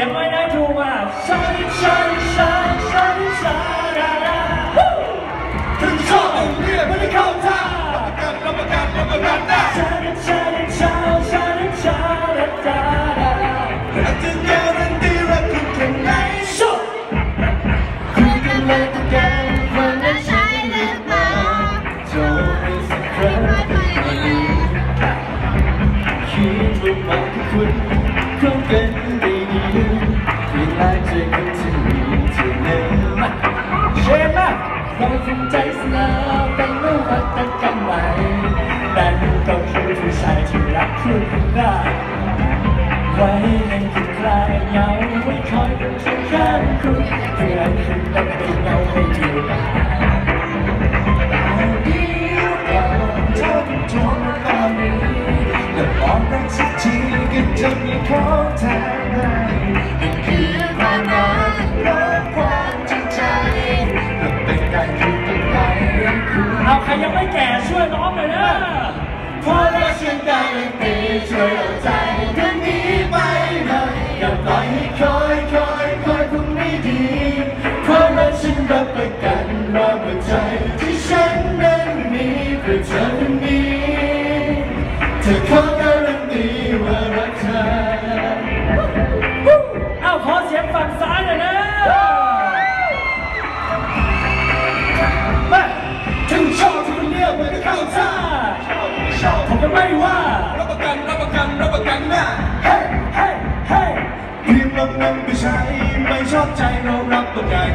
ยงไว้ได้ถูกว่าชาดิชาดิชาดิชาดิชาดาดาถึงชอบเอาเรียกไม่ได้เข้าท่ารับประกันรับประกันรับประกันได้ชาดิชาดิชาชาดิชาดาดาดาอาจจะการันตีรักคุณแค่ไหนชอบคุยกันเลยตะแกรงคนนั้นใช่หรือเปล่าโจไม่สักครั้งเป็นคนดีคิดว่าบอกกับคุณ เราคงใจสลายเป็นเมื่อรักกันกันใหม่แต่หนูก็คือผู้ชายที่รักคุณได้ไว้ให้คุณคลายเหงาไว้คอยอยู่ข้างคุณเพื่อให้คุณได้เป็นเงาให้อยู่ได้แต่เดียวเธอต้องทนตอนนี้และบอกรักสักทีก็จะมีของแทนให้ มีเพื่อเธอคนนี้เธอขอการันตีว่ารักเธอเอาขอเสียงฝั่งซ้ายหน่อยนะมาถึงชอบที่คุณเรียกมันก็เข้าท่าชอบผมก็ไม่ว่ารับประกันรับประกันรับประกันนะเฮ้เฮ้เฮ้เพียงลำนำไปใช้ไม่ชอบใจเรารับประกัน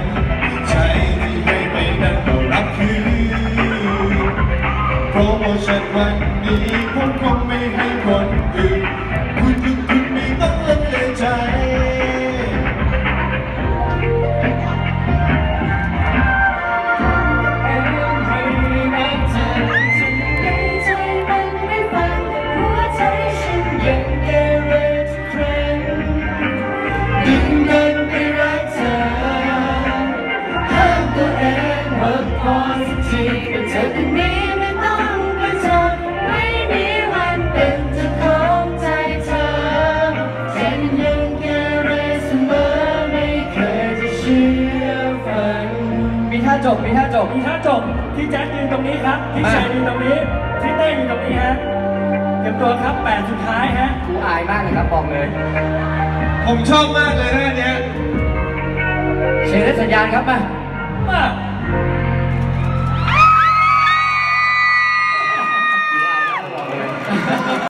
สักทีแต่เธอคนนี้ไม่ต้องไปทนไม่มีวันเป็นเจ้าของใจเธอฉันยังเกเรเสมอไม่เคยจะเชื่อฟังมีท่าจบมีท่าจบมีท่าจบพี่แจ๊คยืนตรงนี้ครับพี่ชัยยืนตรงนี้พี่เต้ยืนตรงนี้ฮะเตรียมตัวครับแปดสุดท้ายฮะกูอายมากเลยครับบอกเลย ผมชอบมากเลยนะอันเนี้ยเชิญสัญญาณครับมามา